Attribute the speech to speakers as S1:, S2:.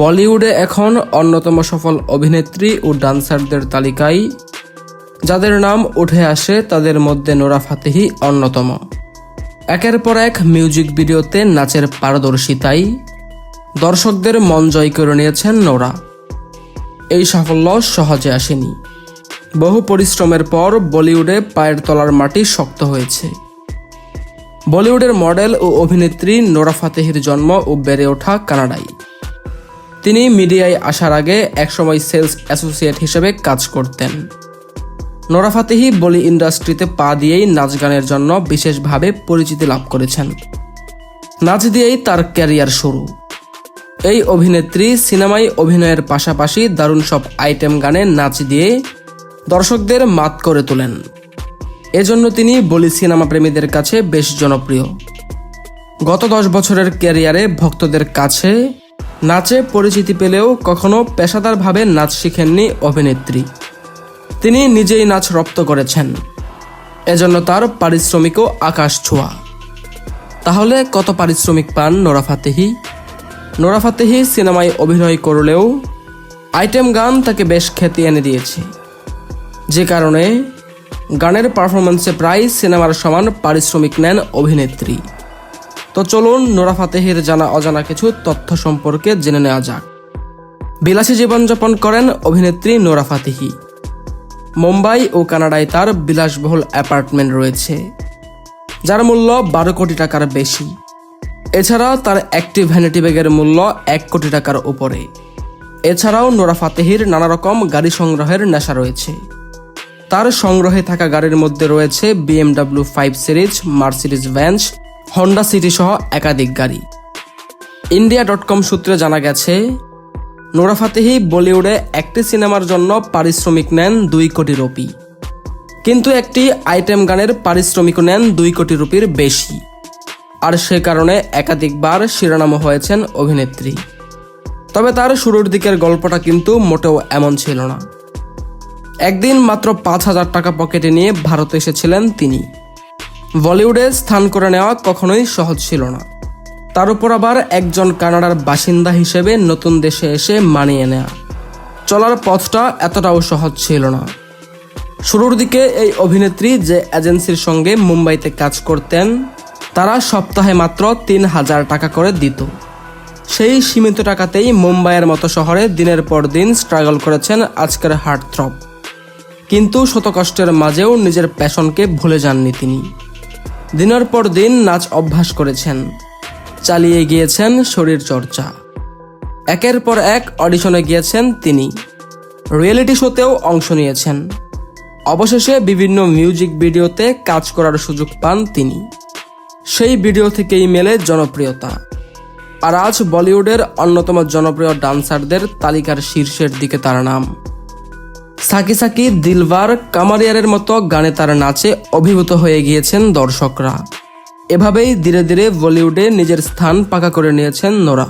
S1: বলিউডে এখন অন্যতম সফল অভিনেত্রী ও ডান্সারদের তালিকায় যাদের নাম উঠে আসে তাদের মধ্যে নোরা ফাতেহি অন্যতম। একের পর এক মিউজিক ভিডিওতে নাচের পারদর্শিতাই দর্শকদের মন জয় করে নিয়েছেন নোরা। এই সাফল্য সহজে আসেনি। বহু পরিশ্রমের পর বলিউডে পায়ের তলার মাটি শক্ত হয়েছে। বলিউডের মডেল ও অভিনেত্রী নোরা ফাতেহির জন্ম ও বেড়ে ওঠা কানাডায়। তিনি মিডিয়ায় আসার আগে একসময় সেলস অ্যাসোসিয়েট হিসেবে কাজ করতেন। নোরা ফাতেহি বলি ইন্ডাস্ট্রিতে পা দিয়েই নাচ গানের জন্য বিশেষভাবে পরিচিতি লাভ করেছেন। নাচ দিয়েই তার ক্যারিয়ার শুরু। এই অভিনেত্রী সিনেমায় অভিনয়ের পাশাপাশি দারুণ সব আইটেম গানে নাচ দিয়ে দর্শকদের মাত করে তোলেন। এজন্য তিনি বলি সিনেমা প্রেমীদের কাছে বেশ জনপ্রিয়। গত দশ বছরের ক্যারিয়ারে ভক্তদের কাছে নাচে পরিচিতি পেলেও কখনো পেশাদারভাবে নাচ শিখেননি অভিনেত্রী। তিনি নিজেই নাচ রপ্ত করেছেন। এজন্য তার পারিশ্রমিকও আকাশ ছোঁয়া। তাহলে কত পারিশ্রমিক পান নোরা ফাতেহি? নোরা ফাতেহি সিনেমায় অভিনয় করলেও আইটেম গান তাকে বেশ খ্যাতি এনে দিয়েছে। যে কারণে গানের পারফরমেন্সে প্রায় সিনেমার সমান পারিশ্রমিক নেন অভিনেত্রী। তো চলুন নোরা ফাতেহির জানা অজানা কিছু তথ্য সম্পর্কে জেনে নেওয়া যাক। বিলাসী জীবনযাপন করেন অভিনেত্রী নোরা ফাতেহি। মুম্বাই ও কানাডায় তার বিলাসবহুল অ্যাপার্টমেন্ট রয়েছে, যার মূল্য বারো কোটি টাকার বেশি। এছাড়া তার একটি ভ্যানিটি ব্যাগের মূল্য এক কোটি টাকার উপরে। এছাড়াও নোরা ফাতেহির নানা রকম গাড়ি সংগ্রহের নেশা রয়েছে। তার সংগ্রহে থাকা গাড়ির মধ্যে রয়েছে BMW five series Mercedes Benz Honda City সহ একাধিক গাড়ি। ইন্ডিয়া ডট কম সূত্রে জানা গেছে, নোরা ফাতেহি বলিউডে একটি সিনেমার জন্য পারিশ্রমিক নেন দুই কোটি রুপি। কিন্তু একটি আইটেম গানের পারিশ্রমিকও নেন দুই কোটি রুপির বেশি। আর সে কারণে একাধিকবার শিরোনামও হয়েছেন অভিনেত্রী। তবে তার শুরুর দিকের গল্পটা কিন্তু মোটেও এমন ছিল না। একদিন মাত্র পাঁচ হাজার টাকা পকেটে নিয়ে ভারতে এসেছিলেন তিনি। বলিউডে স্থান করে নেওয়া কখনোই সহজ ছিল না। তার উপর আবার একজন কানাডার বাসিন্দা হিসেবে নতুন দেশে এসে মানিয়ে নেয়া। চলার পথটা এতটাও সহজ ছিল না। শুরুর দিকে এই অভিনেত্রী যে এজেন্সির সঙ্গে মুম্বাইতে কাজ করতেন, তারা সপ্তাহে মাত্র তিন হাজার টাকা করে দিত। সেই সীমিত টাকাতেই মুম্বাইয়ের মতো শহরে দিনের পর দিন স্ট্রাগল করেছেন আজকের হার্টথ্রপ কিন্তু শতকষ্টের মাঝেও নিজের প্যাশনকে ভুলে যাননি তিনি। দিনের পর দিন নাচ অভ্যাস করেছেন। চালিয়ে গিয়েছেন শরীর চর্চা। একের পর এক অডিশনে গিয়েছেন তিনি। রিয়েলিটি শোতেও অংশ নিয়েছেন। অবশেষে বিভিন্ন মিউজিক ভিডিওতে কাজ করার সুযোগ পান তিনি। সেই ভিডিও থেকেই মেলে জনপ্রিয়তা। আর আজ বলিউডের অন্যতম জনপ্রিয় ডান্সারদের তালিকার শীর্ষের দিকে তার নাম। সাকি সাকি দিলবার কামারিয়ারের মতো গানে তার নাচে অভিভূত হয়ে গিয়েছেন দর্শকরা। এভাবেই ধীরে ধীরে বলিউডে নিজের স্থান পাকা করে নিয়েছেন নোরা।